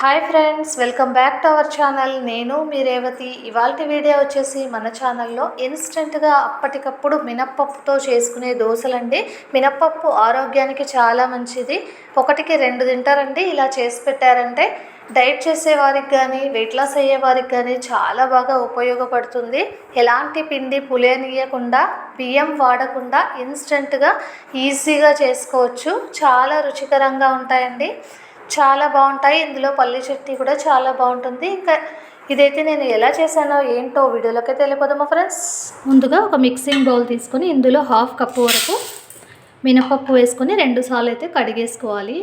Hi friends welcome back to our channel. నేను మీ రేవతి. ఇవాళ వీడియో వచ్చేసి మన ఛానల్లో ఇన్స్టెంట్గా అప్పటికప్పుడు మినప్పప్పుతో చేసుకునే దోశలండి. మినప్పప్పు ఆరోగ్యానికి చాలా మంచిది. ఒకటికి రెండు తింటారండి. ఇలా చేసి పెట్టారంటే డైట్ చేసేవారికి కానీ వెయిట్ లాస్ అయ్యేవారికి కానీ చాలా బాగా ఉపయోగపడుతుంది. ఎలాంటి పిండి పులియనియకుండా బియ్యం వాడకుండా ఇన్స్టెంట్గా ఈజీగా చేసుకోవచ్చు. చాలా రుచికరంగా ఉంటాయండి. చాలా బాగుంటాయి. ఇందులో పల్లి చట్నీ కూడా చాలా బాగుంటుంది. ఇంకా ఇదైతే నేను ఎలా చేశానో ఏంటో వీడియోలోకి తెలియపోదామా ఫ్రెండ్స్? ముందుగా ఒక మిక్సింగ్ బౌల్ తీసుకొని ఇందులో హాఫ్ కప్పు వరకు మినపప్పు వేసుకొని రెండు సార్లు అయితే కడిగేసుకోవాలి.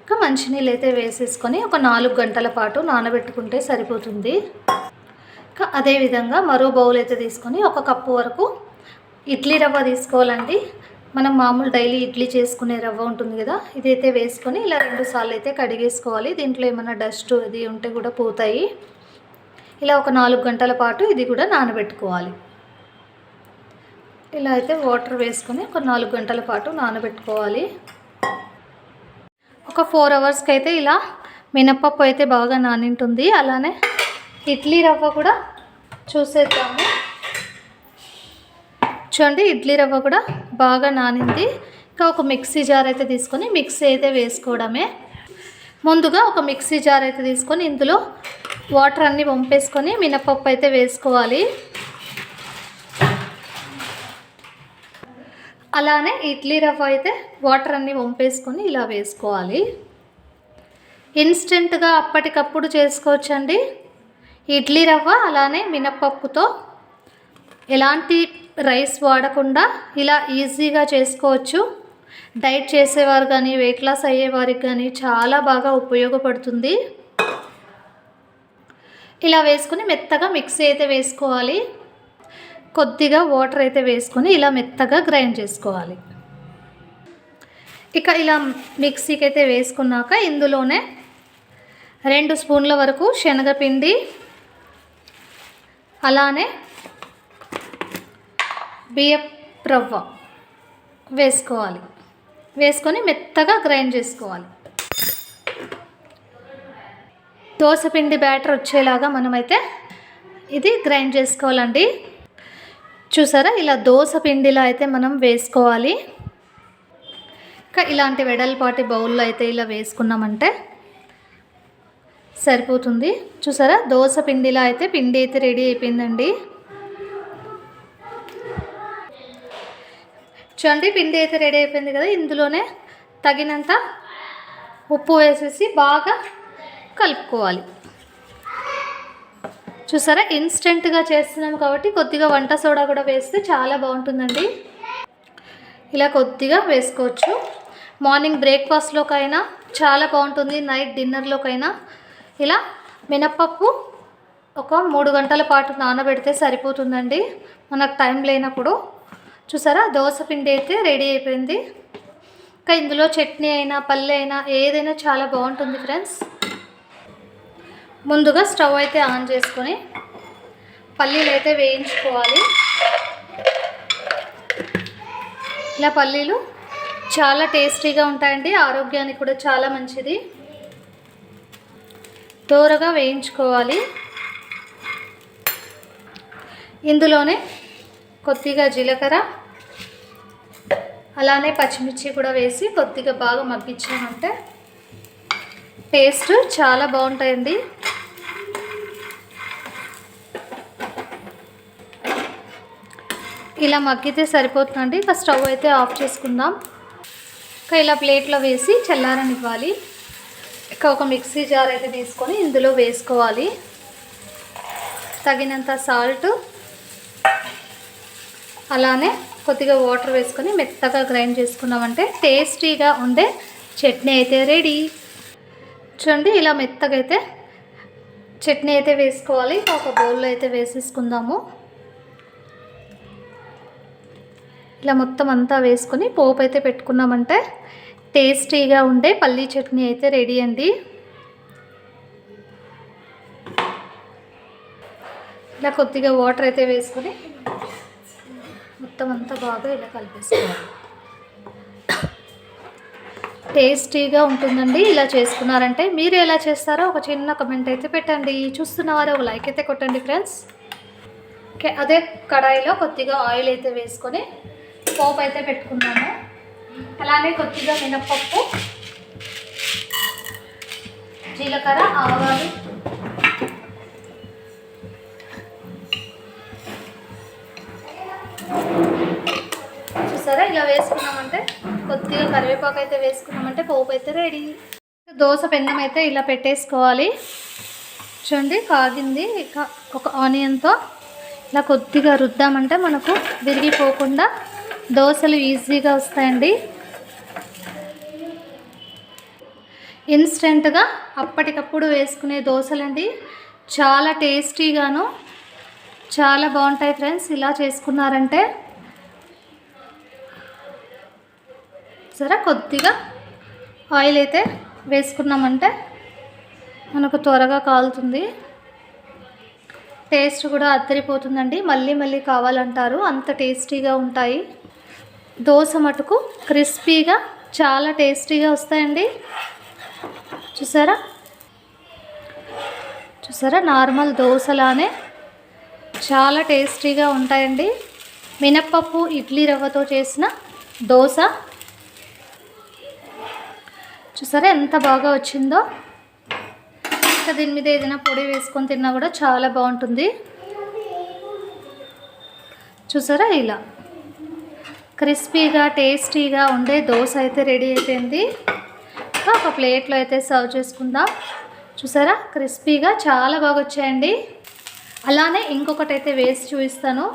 ఇంకా మంచినీళ్ళు అయితే వేసేసుకొని ఒక నాలుగు గంటల పాటు నానబెట్టుకుంటే సరిపోతుంది. ఇంకా అదేవిధంగా మరో బౌల్ అయితే తీసుకొని ఒక కప్పు వరకు ఇడ్లీ రవ్వ తీసుకోవాలండి. మనం మామూలు డైలీ ఇడ్లీ చేసుకునే రవ్వ ఉంటుంది కదా ఇదైతే వేసుకొని ఇలా రెండు సార్లు అయితే కడిగేసుకోవాలి. దీంట్లో ఏమైనా డస్ట్ అది ఉంటే కూడా పోతాయి. ఇలా ఒక నాలుగు గంటల పాటు ఇది కూడా నానబెట్టుకోవాలి. ఇలా అయితే వాటర్ వేసుకొని ఒక నాలుగు గంటల పాటు నానబెట్టుకోవాలి. ఒక ఫోర్ అవర్స్కి అయితే ఇలా మినప్పప్పు అయితే బాగా నానింటుంది. అలానే ఇడ్లీ రవ్వ కూడా చూసేద్దాము. చూడండి ఇడ్లీ రవ్వ కూడా బాగా నానింది. ఇంకా ఒక మిక్సీ జార్ అయితే తీసుకొని మిక్సీ అయితే వేసుకోవడమే. ముందుగా ఒక మిక్సీ జార్ అయితే తీసుకొని ఇందులో వాటర్ అన్నీ వంపేసుకొని మినపప్పు అయితే వేసుకోవాలి. అలానే ఇడ్లీ రవ్వ అయితే వాటర్ అన్నీ వంపేసుకొని ఇలా వేసుకోవాలి. ఇన్స్టెంట్గా అప్పటికప్పుడు చేసుకోవచ్చండి. ఇడ్లీ రవ్వ అలానే మినపప్పుతో ఎలాంటి రైస్ వాడకుండా ఇలా ఈజీగా చేసుకోవచ్చు. డైట్ చేసేవారు కానీ వెయిట్ లాస్ అయ్యేవారికి కానీ చాలా బాగా ఉపయోగపడుతుంది. ఇలా వేసుకుని మెత్తగా మిక్సీ అయితే వేసుకోవాలి. కొద్దిగా వాటర్ అయితే వేసుకొని ఇలా మెత్తగా గ్రైండ్ చేసుకోవాలి. ఇక ఇలా మిక్సీకి అయితే వేసుకున్నాక ఇందులోనే రెండు స్పూన్ల వరకు శనగపిండి అలానే బియ్యం రవ్వ వేసుకోవాలి. వేసుకొని మెత్తగా గ్రైండ్ చేసుకోవాలి. దోశపిండి బ్యాటర్ వచ్చేలాగా మనమైతే ఇది గ్రైండ్ చేసుకోవాలండి. చూసారా? ఇలా దోశ పిండిలో అయితే మనం వేసుకోవాలి. ఇంకా ఇలాంటి వెడల్పాటి బౌల్లో అయితే ఇలా వేసుకున్నామంటే సరిపోతుంది. చూసారా? దోశ పిండిలో అయితే పిండి అయితే రెడీ అయిపోయిందండి. చూడండి పిండి అయితే రెడీ అయిపోయింది కదా. ఇందులోనే తగినంత ఉప్పు వేసేసి బాగా కలుపుకోవాలి. చూసారా? ఇన్స్టెంట్గా చేస్తున్నాం కాబట్టి కొద్దిగా వంట సోడా కూడా వేస్తే చాలా బాగుంటుందండి. ఇలా కొద్దిగా వేసుకోవచ్చు. మార్నింగ్ బ్రేక్ఫాస్ట్లోకైనా చాలా బాగుంటుంది. నైట్ డిన్నర్లోకైనా ఇలా మినప్పప్పు ఒక మూడు గంటల పాటు నానబెడితే సరిపోతుందండి. మనకు టైం లేనప్పుడు చూసారా? దోశ పిండి అయితే రెడీ అయిపోయింది. ఇంకా ఇందులో చట్నీ అయినా పల్లె అయినా ఏదైనా చాలా బాగుంటుంది ఫ్రెండ్స్. ముందుగా స్టవ్ అయితే ఆన్ చేసుకొని పల్లీలు అయితే వేయించుకోవాలి. ఇలా పల్లీలు చాలా టేస్టీగా ఉంటాయండి. ఆరోగ్యానికి కూడా చాలా మంచిది. దోరగా వేయించుకోవాలి. ఇందులోనే కొద్దిగా జీలకర్ర అలానే పచ్చిమిర్చి కూడా వేసి కొద్దిగా బాగా మగ్గించామంటే టేస్ట్ చాలా బాగుంటాయండి. ఇలా మగ్గితే సరిపోతుందండి. ఇక స్టవ్ అయితే ఆఫ్ చేసుకుందాం. ఇంకా ఇలా ప్లేట్లో వేసి చల్లారనివ్వాలి. ఇక ఒక మిక్సీ జార్ అయితే తీసుకొని ఇందులో వేసుకోవాలి. తగినంత సాల్ట్ అలానే కొద్దిగా వాటర్ వేసుకొని మెత్తగా గ్రైండ్ చేసుకున్నామంటే టేస్టీగా ఉండే చట్నీ అయితే రెడీ. చూడండి ఇలా మెత్తగా అయితే చట్నీ అయితే వేసుకోవాలి. ఒక బౌల్లో అయితే వేసేసుకుందాము. ఇలా మొత్తం అంతా వేసుకొని పోపు అయితే పెట్టుకున్నామంటే టేస్టీగా ఉండే పల్లీ చట్నీ అయితే రెడీ అండి. ఇలా కొద్దిగా వాటర్ అయితే వేసుకొని మొత్తం అంతా బాగా ఇలా కలిపేసుకోవాలి. టేస్టీగా ఉంటుందండి. ఇలా చేసుకున్నారంటే మీరు ఎలా చేస్తారో ఒక చిన్న కమెంట్ అయితే పెట్టండి. చూస్తున్నవారు ఒక లైక్ అయితే కొట్టండి ఫ్రెండ్స్ అదే కడాయిలో కొద్దిగా ఆయిల్ అయితే వేసుకొని పోపు అయితే పెట్టుకున్నాము. అలానే కొద్దిగా మినప్పప్పు జీలకర్ర ఆవాలు వేసుకున్నామంటే కొద్దిగా కరివేపాకు అయితే వేసుకున్నామంటే పోపు అయితే రెడీ దోశ పెన్నం అయితే ఇలా పెట్టేసుకోవాలి. చూడండి కాగింది ఒక ఆనియన్తో ఇలా కొద్దిగా రుద్దామంటే మనకు విరిగిపోకుండా దోశలు ఈజీగా వస్తాయండి. ఇన్స్టెంట్గా అప్పటికప్పుడు వేసుకునే దోశలండి. చాలా టేస్టీగాను చాలా బాగుంటాయి ఫ్రెండ్స్. ఇలా చేసుకున్నారంటే సరే కొద్దిగా ఆయిల్ అయితే వేసుకున్నామంటే మనకు త్వరగా కాలుతుంది. టేస్ట్ కూడా అద్దరిపోతుందండి. మళ్ళీ మళ్ళీ కావాలంటారు. అంత టేస్టీగా ఉంటాయి. దోశ మటుకు క్రిస్పీగా చాలా టేస్టీగా వస్తాయండి. చూసారా? చూసారా? నార్మల్ దోశలానే చాలా టేస్టీగా ఉంటాయండి. మినప్పప్పు ఇడ్లీ రవ్వతో చేసిన దోశ చూసారా ఎంత బాగా వచ్చిందో? ఇంకా దీని మీద ఏదైనా పొడి వేసుకొని తిన్నా కూడా చాలా బాగుంటుంది. చూసారా ఇలా? క్రిస్పీగా టేస్టీగా ఉండే దోశ అయితే రెడీ అయిపోయింది. ఒక ప్లేట్లో అయితే సర్వ్ చేసుకుందాం. చూసారా? క్రిస్పీగా చాలా బాగా వచ్చాయండి. అలానే ఇంకొకటి అయితే వేసి చూపిస్తాను.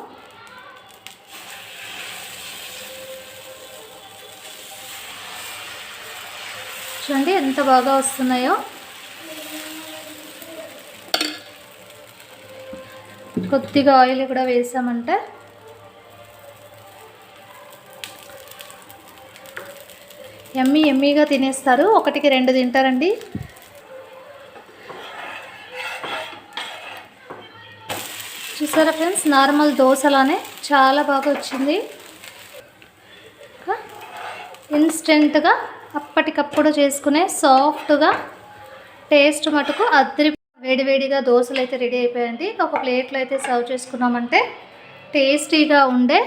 చూడండి ఎంత బాగా వస్తున్నాయో. కొద్దిగా ఆయిల్ కూడా వేసామంటే. ఎమ్మీ ఎమ్మీగా తినేస్తారు. ఒకటికి రెండు తింటారండి. చూసారా ఫ్రెండ్స్? నార్మల్ దోశలానే చాలా బాగా వచ్చింది. ఇన్స్టెంట్గా అప్పటికప్పుడు చేసుకునే సాఫ్ట్గా టేస్ట్ మటుకు అద్దరి వేడివేడిగా దోశలు అయితే రెడీ అయిపోయాయండి. ఒక ప్లేట్లో అయితే సర్వ్ చేసుకున్నామంటే టేస్టీగా ఉండే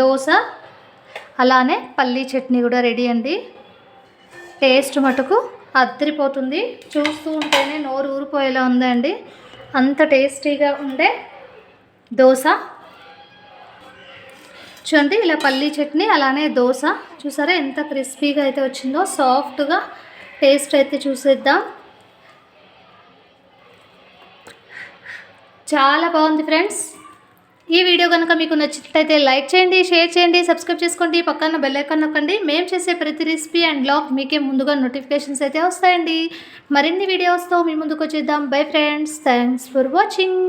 దోశ అలానే పల్లీ చట్నీ కూడా రెడీ అండి. టేస్ట్ మటుకు అద్దరిపోతుంది చూస్తూ ఉంటేనే నోరు ఊరిపోయేలా ఉందండి. అంత టేస్టీగా ఉండే దోశ. చూడండి ఇలా పల్లీ చట్నీ అలానే దోశ. చూసారా ఎంత క్రిస్పీగా అయితే వచ్చిందో సాఫ్ట్గా టేస్ట్ అయితే చూసేద్దాం. చాలా బాగుంది ఫ్రెండ్స్. ఈ వీడియో కనుక మీకు నచ్చినట్లయితే లైక్ చేయండి షేర్ చేయండి సబ్స్క్రైబ్ చేసుకోండి. పక్కన బెల్ ఐకాన్ నొక్కండి. మేము చేసే ప్రతి రెసిపీ అండ్ బ్లాగ్ మీకే ముందుగా నోటిఫికేషన్స్ అయితే వస్తాయండి. మరిన్ని వీడియోస్తో మీ ముందుకు వచ్చేద్దాం. Bye friends. Thanks for watching.